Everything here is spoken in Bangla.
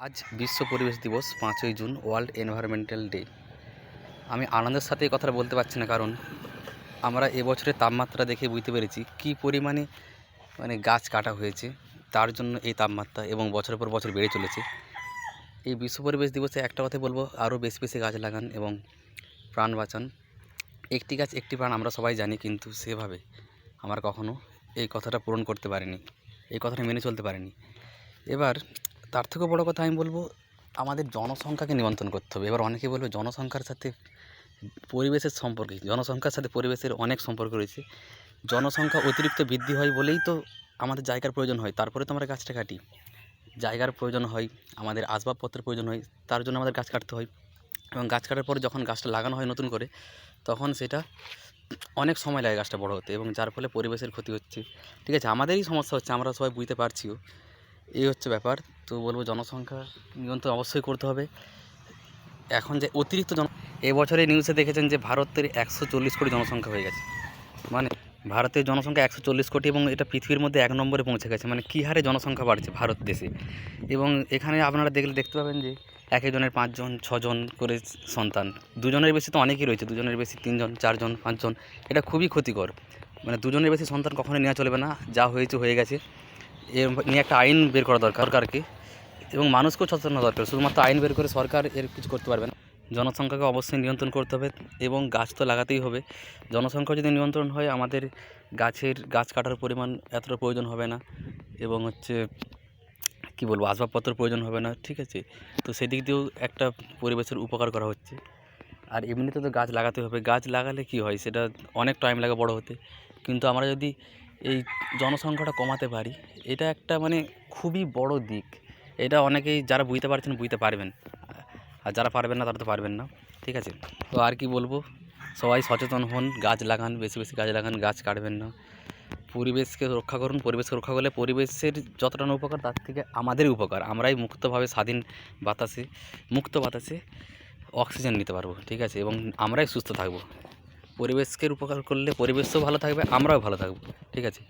আজ বিশ্ব পরিবেশ দিবস পাঁচই জুন ওয়ার্ল্ড এনভায়রনমেন্টাল ডে আমি আনন্দের সাথে এই কথাটা বলতে পারছি না, কারণ আমরা এবছরের তাপমাত্রা দেখে বুঝতে পেরেছি কী পরিমাণে মানে গাছ কাটা হয়েছে, তার জন্য এই তাপমাত্রা এবং বছরের পর বছর বেড়ে চলেছে। এই বিশ্ব পরিবেশ দিবসে একটা কথাই বলব, আরও বেশি বেশি গাছ লাগান এবং প্রাণ বাঁচান। একটি গাছ, একটি প্রাণ আমরা সবাই জানি, কিন্তু সেভাবে আমরা কখনো এই কথাটা পূরণ করতে পারিনি, এই কথাটা মেনে চলতে পারিনি। এবার তার থেকেও বড় কথা আমি বলব, আমাদের জনসংখ্যাকে নিয়ন্ত্রণ করতে হবে। এবার অনেকে বলবে জনসংখ্যার সাথে পরিবেশের সম্পর্কে জনসংখ্যার সাথে পরিবেশের অনেক সম্পর্ক রয়েছে। জনসংখ্যা অতিরিক্ত বৃদ্ধি হয় বলেই তো আমাদের জায়গার প্রয়োজন হয়। তারপরে তো আমরা গাছটা কাটি। জায়গার প্রয়োজন হয়, আমাদের আসবাবপত্রের প্রয়োজন হয়, তার জন্য আমাদের গাছ কাটতে হয়। এবং গাছ কাটার পরে যখন গাছটা লাগানো হয় নতুন করে, তখন সেটা অনেক সময় লাগে গাছটা বড় হতে এবং যার ফলে পরিবেশের ক্ষতি হচ্ছে। ঠিক আছে, আমাদেরই সমস্যা হচ্ছে, আমরা সবাই বুঝতে পারছিও। এই হচ্ছে ব্যাপার। তো বলব জনসংখ্যা নিয়ন্ত্রণ অবশ্যই করতে হবে। এখন যে অতিরিক্ত জন এবছরে নিউজে দেখেছেন যে ভারতের একশো চল্লিশ কোটি জনসংখ্যা হয়ে গেছে। মানে ভারতের জনসংখ্যা একশো চল্লিশ কোটি এবং এটা পৃথিবীর মধ্যে এক নম্বরে পৌঁছে গেছে। মানে কী হারে জনসংখ্যা বাড়ছে ভারত দেশে? এবং এখানে আপনারা দেখলে দেখতে পাবেন যে এক একজনের পাঁচজন, ছজন করে সন্তান। দুজনের বেশি তো অনেকই রয়েছে, দুজনের বেশি তিনজন, চারজন, পাঁচজন। এটা খুবই ক্ষতিকর। মানে দুজনের বেশি সন্তান কখনোই নেওয়া চলবে না। যা হয়েছে হয়ে গেছে। এর নিয়ে একটা আইন বের করা দরকার সরকারকে এবং মানুষকেও সচেতন দরকার। শুধুমাত্র আইন বের করে সরকার এর কিছু করতে পারবে না। জনসংখ্যাকে অবশ্যই নিয়ন্ত্রণ করতে হবে এবং গাছ তো লাগাতেই হবে। জনসংখ্যা যদি নিয়ন্ত্রণ হয়, আমাদের গাছের গাছ কাটার পরিমাণ এতটা প্রয়োজন হবে না এবং হচ্ছে কী বলব আসবাবপত্র প্রয়োজন হবে না, ঠিক আছে? তো সেদিক দিয়েও একটা পরিবেশের উপকার করা হচ্ছে। আর এমনিতে তো গাছ লাগাতে হবে। গাছ লাগালে কি হয়? সেটা অনেক টাইম লাগে বড় হতে। কিন্তু আমরা যদি এই জনসংখ্যাটা কমাতে পারি, এটা একটা মানে খুবই বড় দিক। এটা অনেকেই যারা বুঝতে পারছেন বুঝতে পারবেন। আর যারা পারবেন না তারা তো পারবেন না, ঠিক আছে? তো আর কি বলব? সবাই সচেতন হন, গাছ লাগান, বেশি বেশি গাছ লাগান, গাছ কাটবেন না। পরিবেশকে রক্ষা করুন, পরিবেশকে রক্ষা করলে পরিবেশের যতটা উপকার, তার থেকে আমাদেরই উপকার। আমরাই মুক্তভাবে স্বাধীন বাতাসে, মুক্ত বাতাসে অক্সিজেন নিতে পারব, ঠিক আছে? এবং আমরাই সুস্থ থাকব। পরিবেশকে উপকার করলে পরিবেশও ভালো থাকবে আমরাও ভালো থাকব ঠিক আছে?